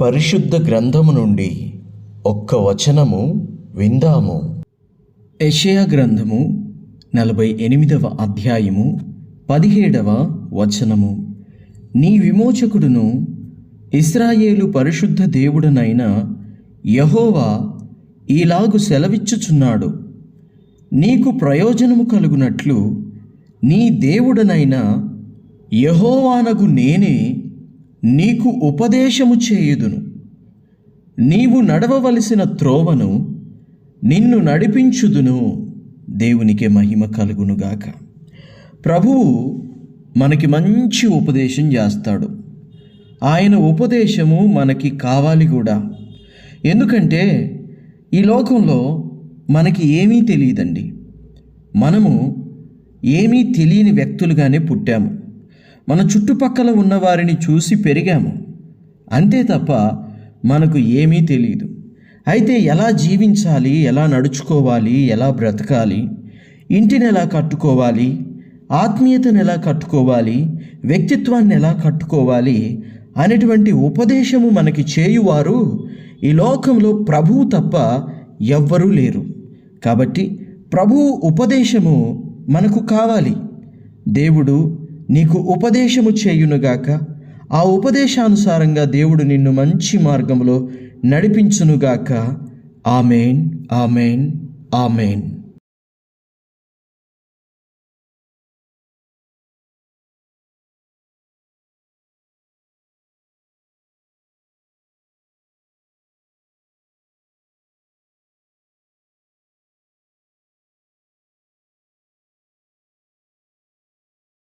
పరిశుద్ధ గ్రంథము నుండి ఒక్క వచనము విందాము. యషయా గ్రంథము నలభై ఎనిమిదవ అధ్యాయము పదిహేడవ వచనము. నీ విమోచకుడును ఇస్రాయేలు పరిశుద్ధ దేవుడునైన యహోవా ఈలాగు సెలవిచ్చుచున్నాడు. నీకు ప్రయోజనము కలుగునట్లు నీ దేవుడనైన యహోవానగు నేనే నీకు ఉపదేశము చేయుదును. నీవు నడవవలసిన త్రోవను నిన్ను నడిపించుదును. దేవునికి మహిమ కలుగునుగాక. ప్రభువు మనకి మంచి ఉపదేశం చేస్తాడు. ఆయన ఉపదేశము మనకి కావాలి కూడా. ఎందుకంటే ఈ లోకంలో మనకి ఏమీ తెలియదండి. మనము ఏమీ తెలియని వ్యక్తులుగానే పుట్టాము. మన చుట్టుపక్కల ఉన్న వారిని చూసి పెరిగాము. అంతే తప్ప మనకు ఏమీ తెలియదు అయితే ఎలా జీవించాలి ఎలా నడుచుకోవాలి ఎలా బ్రతకాలి ఇంటిని ఎలా కట్టుకోవాలి ఆత్మీయతను ఎలా కట్టుకోవాలి వ్యక్తిత్వాన్ని ఎలా కట్టుకోవాలి అనేటువంటి ఉపదేశము మనకి చేయువారు ఈ లోకంలో ప్రభువు తప్ప ఎవ్వరూ లేరు. కాబట్టి ప్రభువు ఉపదేశము మనకు కావాలి. దేవుడు నీకు ఉపదేశము చేయునుగాక ఆ ఉపదేశానుసారంగా దేవుడు నిన్ను మంచి మార్గంలో నడిపించునుగాక. Amen amen amen.